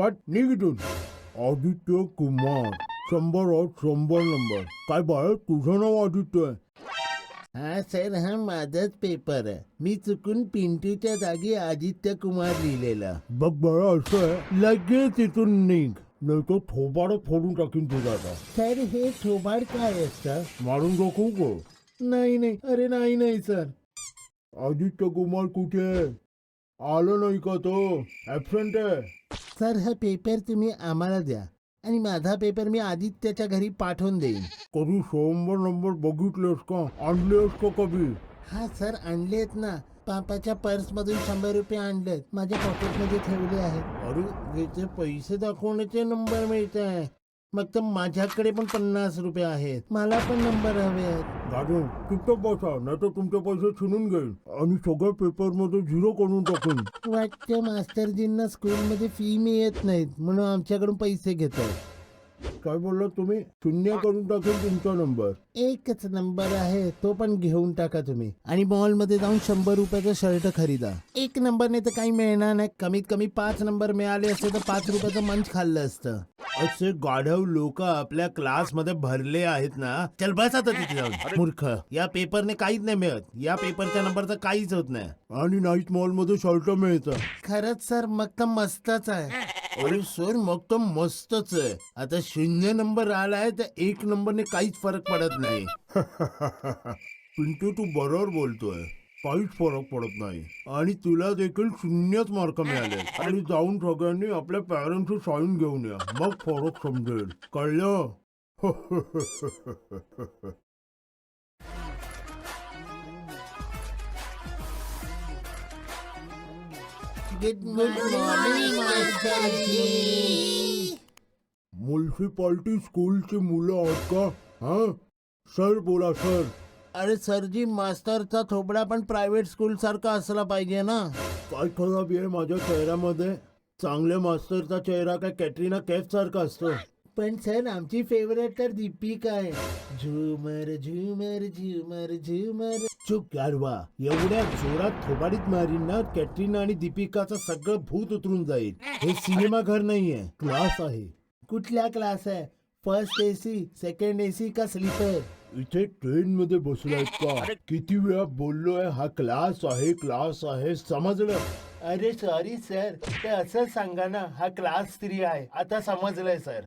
पट निघून आदित्य कुमार शंभर आठ शंभर नंबर. काय बाळ तुझं नाव आदित्य आहे? हा सर हा माझाच पेपर आहे. मी चुकून पिंटूच्या जागी आदित्य कुमार लिहिलेला. बघ बाळा असं आहे. लगेच इथून निघ. नाही तो थोबाड फोडून टाकीन तुझा आता. सर हे थोबाड काय असतं मारून दाखवू का? नाही नाही. अरे नाही नाही सर. आदित्य कुमार कुठे आहे? आलं नाही का तो? ऍबसेंट आहे. सर हा पेपर तुम्ही आम्हाला द्या. आणि माझा पेपर मी आदित्यच्या घरी पाठवून देईन. कधी शंभर नंबर बघितलेस का? आणलेस का कधी? हा सर आणलेत ना. पापाच्या पर्स मधून शंभर रुपये आणलेत. माझ्या पॉकेटमध्ये ठेवले आहेत. अरे याचे पैसे दाखवण्याचे नंबर मिळत आहे मग तर माझ्याकडे पण पन्नास रुपये आहेत. मला पण नंबर हवे आहेत. दादू तिथं बसा नाही तर तुमचे पैसे छिनून घेईन. आणि सगळ्या पेपरमध्ये झिरो करून टाकून. वाटतं मास्टरजींना स्कूलमध्ये फी मिळत नाहीत म्हणून आमच्याकडून पैसे घेतात. काय बोललात तुम्ही? शून्य करून टाकेल तुमचा नंबर एकच नंबर आहे तो पण घेऊन टाका तुम्ही. आणि मॉलमध्ये जाऊन शंभर रुपयाचा शर्ट खरीदा. एक नंबरने तर काही मिळणार नाही. कमीत कमी पाच नंबर मिळाले असते तर पाच रुपयाचं मंच खाल्लं असतं. असे गाढव लोक आपल्या क्लासमध्ये भरले आहेत ना चल बस आता तिथे जाऊन. मूर्ख या पेपरने काहीच नाही मिळत. या पेपरच्या नंबरचं काहीच होत नाही. आणि नाईट मॉलमध्ये शर्ट मिळतं. खरंच सर मग तर मस्तच आहे. अरे सर मग तर मस्तच आहे. आता शून्य नंबर आलाय तर एक नंबरने काहीच फरक पडत नाही. पिंटू तू बरोबर बोलतोय. काहीच फरक पडत नाही. आणि तुला देखील शून्यच मार्क मिळाले. आणि जाऊन सगळ्यांनी आपल्या पॅरेंटची साईन घेऊन या. मग फरक समजेल. कळलं? गुड मॉर्निंग म्युन्सिपाल्टी स्कूलची मुलं आहात का? हा? सर बोला सर. अरे सरजी मास्तरचा थोबडा पण प्रायव्हेट स्कूल सारखा असला पाहिजे ना. काय खराबी आहे माझ्या चेहऱ्यामध्ये? चांगल्या मास्तरचा चेहरा काय कॅटरीना कॅफ सारखा असतो. पण सर आमची फेवरेट तर दीपिका आहे. झुमर झुमर झुमर झुमर. चुप गारवा. एवढ्या जोरात थोबाडीत मारीन ना कॅटरीना आणि दीपिकाचं सगळं भूत उतरून जाईल. हे सिनेमा घर नाहीये. क्लास आहे. कुठल्या क्लास आहे? फर्स्ट एसी सेकंड एसी का स्लीपर? इथे ट्रेन मध्ये बसलाय का किती वेळा बोललोय हा क्लास आहे क्लास आहे समजलं? अरे सॉरी सर ते असं सांगा ना हा क्लास थ्री आहे. आता समजलंय सर